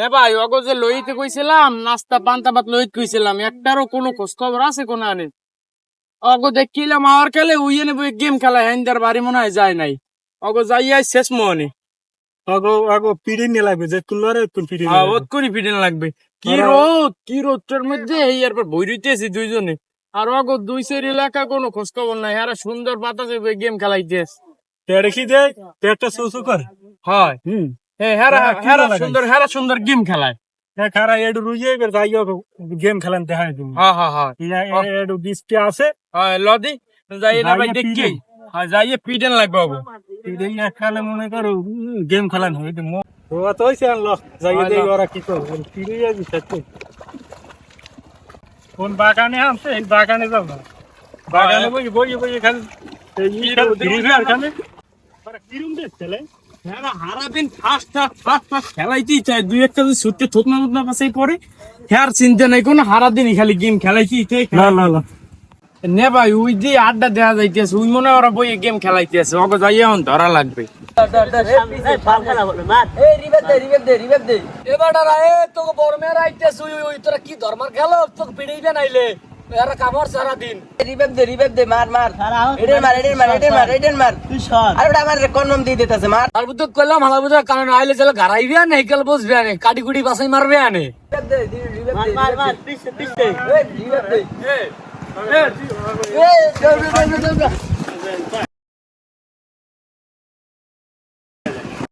নে ভাই অগো যে লইতে কইছিলাম নাস্তা পান্তা ভাত লইতে কইছিলাম একটারও কোনো খোঁজ খবর আছে কোন আনে? অগো দেখিলাম আমার খেলে উইয়ে বই গেম খেলা হ্যান্দার বাড়ি মনে হয় যায় নাই। অগো যাইয়াই শেষ মনে। আগো পিড়ি নিয়ে লাগবে যে কুলারে কোন পিড়ি হ্যাঁ, ওত করি লাগবে। কি রোদ কি রোদটার মধ্যে? এই এরপর বই রইতেছি দুইজনে। আর অগো দুই সের এলাকা কোনো খোঁজ খবর নাই আর সুন্দর বাতাসে গেম খেলাইতেস দেখি দে পেটটা সুসু করে? হয়। হুম। হ্যাঁ হ্যাঁ? সুন্দর হেরা সুন্দর গেম খেলায়। খারা এডু রুইয়ে এবার যাইও গেম খেলান দেখায় তুমি। হ্যাঁ হ্যাঁ হ্যাঁ। এডু বৃষ্টি আছে। লদি যাই না ভাই দেখি। হ্যাঁ যাইয়ে পিটেন লাগবে বাবু। পিড়ি খেলে মনে করো গেম খেলান হয় ও তো হইছে আনলো যাইয়ে দেই ওরা কি করবে পিড়ি যাবি সত্যি কোন বাগানে আনছে? এই বাগানে যাব না। বাগানে বই বই বই খালি এই গ্রিভার খানে কিরম দেখছিলে হ্যাঁ হারা দিন ফার্স্ট ফার্স্ট ফার্স্ট খেলাইতেই চাই দুই একটা যদি ছুটতে থতনা থতনা পাশাই পরে হ্যাঁ চিন্তা নাই কোনো হারা দিনই খালি গেম খেলাইতেই চাই না না না। নে ভাই ওই যে আড্ডা দেওয়া যাইতেছে ওই মনে ওরা বই গেম খেলাইতেছে। ওকে যাই এখন ধরা লাগবে। তোকে বর্মের আইতেছ ওই তোরা কি ধর্মার খেলো? তোকে পিড়াইবে নাইলে। এরা কামড় সারা রিবেব দে রিবেব দে মার মার এডের মার এডের মার এডের মার এডের মার আরে ওটা আমার কন্ডম দিয়ে দিতেছে মার আর হালা কারণ আইলে চলে গাড়াইবে আনে হেকেল বসবে আনে কাটি কুটি বাসাই মারবে আনে রিবেব দে রিবেব দে মার মার পিছে পিছে রিবেব দে